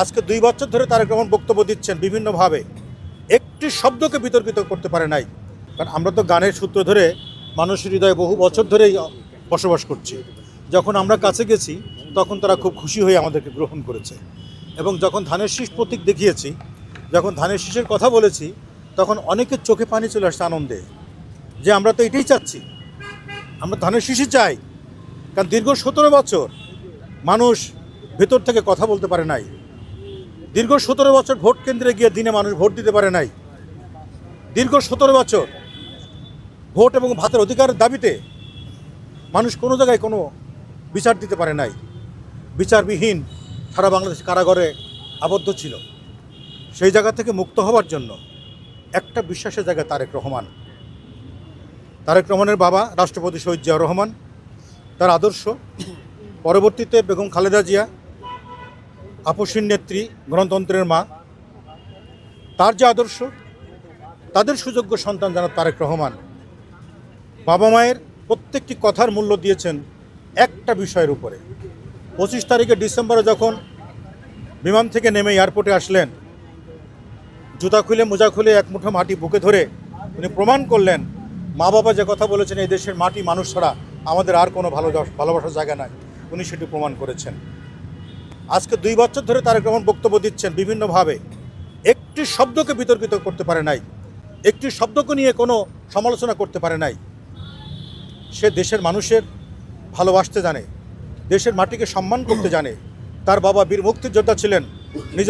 আজকে দুই বছর ধরে তারেক রহমান বক্তব্য দিচ্ছেন বিভিন্নভাবে। একটি শব্দকে বিতর্কিত করতে পারে নাই। কারণ আমরা তো গানের সূত্র ধরে মানুষের হৃদয়ে বহু বছর ধরেই বসবাস করছি। যখন আমরা কাছে গেছি, তখন তারা খুব খুশি হয়ে আমাদেরকে গ্রহণ করেছে। এবং যখন ধানের শীষ প্রতীক দেখিয়েছি, যখন ধানের শীষের কথা বলেছি, তখন অনেকের চোখে পানি চলে আসছে আনন্দে। যে আমরা তো এটাই চাচ্ছি। আমরা ধানের শীষই চাই। কারণ দীর্ঘ সতেরো বছর মানুষ ভেতর থেকে কথা বলতে পারে নাই। দীর্ঘ সতেরো বছর ভোট কেন্দ্রে গিয়ে দিনে মানুষ ভোট দিতে পারে নাই। দীর্ঘ সতেরো বছর ভোট এবং ভাতের অধিকারের দাবিতে মানুষ কোনো জায়গায় কোনো বিচার দিতে পারে নাই। বিচারবিহীন সারা বাংলাদেশ কারাগারে আবদ্ধ ছিল। সেই জায়গা থেকে মুক্ত হওয়ার জন্য একটা বিশ্বাসের জায়গা তারেক রহমান। তারেক রহমানের বাবা রাষ্ট্রপতি শহীদ জিয়াউর রহমান, তার আদর্শ। পরবর্তীতে বেগম খালেদা জিয়া আপসীর নেত্রী, গণতন্ত্রের মা, তার যে আদর্শ, তাদের সুযোগ্য সন্তান যেন তারেক রহমান। বাবা মায়ের প্রত্যেকটি কথার মূল্য দিয়েছেন একটা বিষয়ের উপরে। পঁচিশ তারিখে ডিসেম্বরে যখন বিমান থেকে নেমে এয়ারপোর্টে আসলেন, জুতা খুলে মোজা খুলে এক মুঠো মাটি বুকে ধরে উনি প্রমাণ করলেন মা বাবা যে কথা বলেছেন, এই দেশের মাটি মানুষ ছাড়া আমাদের আর কোনো ভালো ভালোবাসার জায়গা নাই। উনি সেটি প্রমাণ করেছেন। আজকে দুই বছর ধরে তারেক রহমান বক্তব্য দিচ্ছেন বিভিন্নভাবে। একটি শব্দকে বিতর্কিত করতে পারে নাই। একটি শব্দকে নিয়ে কোনো সমালোচনা করতে পারে নাই। সে দেশের মানুষের ভালোবাসতে জানে, দেশের মাটিকে সম্মান করতে জানে। তার বাবা বীর মুক্তিযোদ্ধা ছিলেন, নিজ